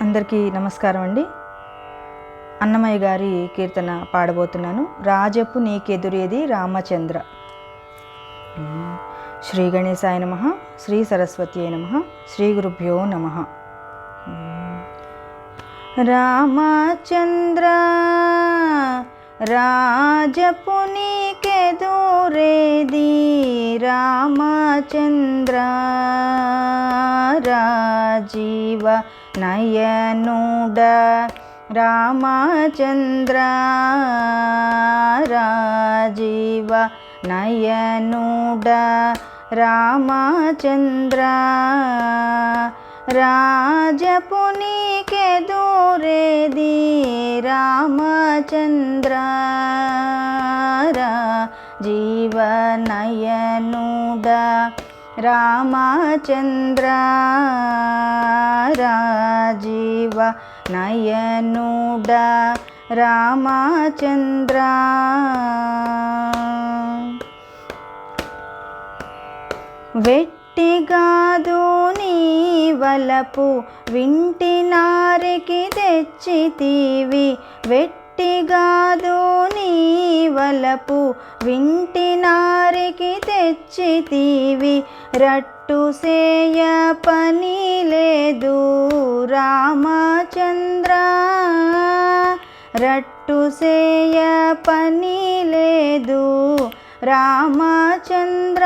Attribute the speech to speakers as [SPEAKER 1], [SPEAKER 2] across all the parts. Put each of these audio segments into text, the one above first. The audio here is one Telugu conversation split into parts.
[SPEAKER 1] అందరికీ నమస్కారం అండి. అన్నమయ్య గారి కీర్తన పాడబోతున్నాను. రాజపు నీకెదురేది రామచంద్ర. శ్రీ గణేశాయ నమ శ్రీ సరస్వతి నమ శ్రీ గురుభ్యో నమ. రామచంద్ర రాజపు నీకెదురేది రామచంద్ర. రాజీవ నయనుడ రామచంద్ర రాజీవ నయనుడ రామచంద్ర రాజపునికెదురేది రామచంద్ర జీవనయనుడ రామచంద్ర జీవ నయనుడ రామచంద్ర వెట్టిగాదు నీ వలపు వింటి నారికి తెచ్చితీవి వెట్టిగాదు నీ వలపు వింటి నారికి తెచ్చితీవి. రట్టు సేయ పని లేదు. రామచంద్ర రట్టు సేయ పని లేదు. రామచంద్ర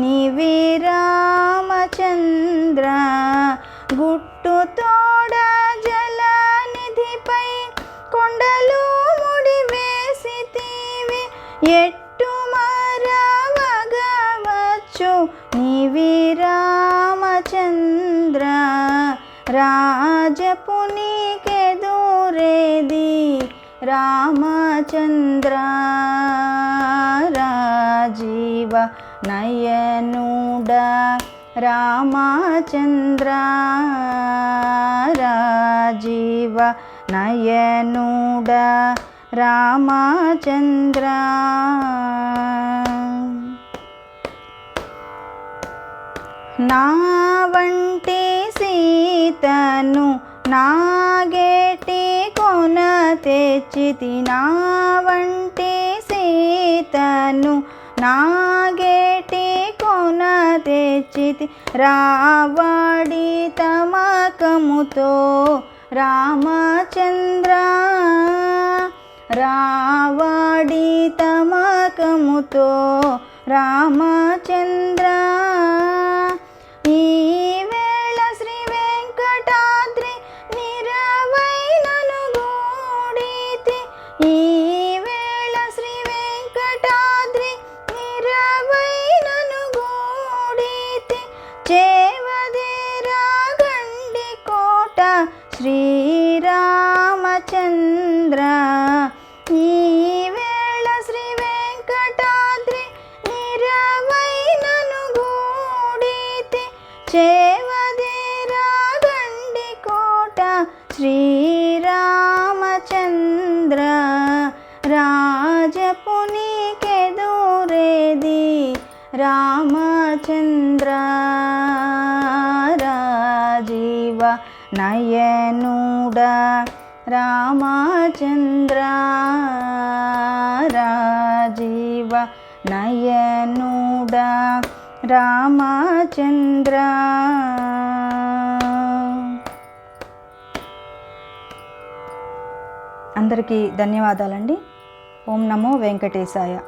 [SPEAKER 1] నీవి రామచంద్ర గుట్టు తోడ జలనిధిపై కొండలు ముడి వేసితీవి ఎట్టు మరవగవచ్చు నీవి రామచంద్ర రాజపునికెదురేది రామచంద్ర. నయనుడ రామచంద్ర రాజీవ నయనుడ రామచంద్ర. నా వంటి సీతను నాగేటి కొన తెచ్చితి నా వంటి సీతను నాగేటి కొన తెచ్చితి రావాడి తమకముతో రామచంద్ర రావాడి తమకముతో రామచంద్ర చేవదేరా కోట. శ్రీరామచంద్ర రాజపునికెదురేది రామచంద్ర. రాజీవ నయనుడ రామచంద్ర. రాజీవ నయనుడ రామచంద్ర. అందరికీ ధన్యవాదాలండి. ఓం నమో వెంకటేశాయ.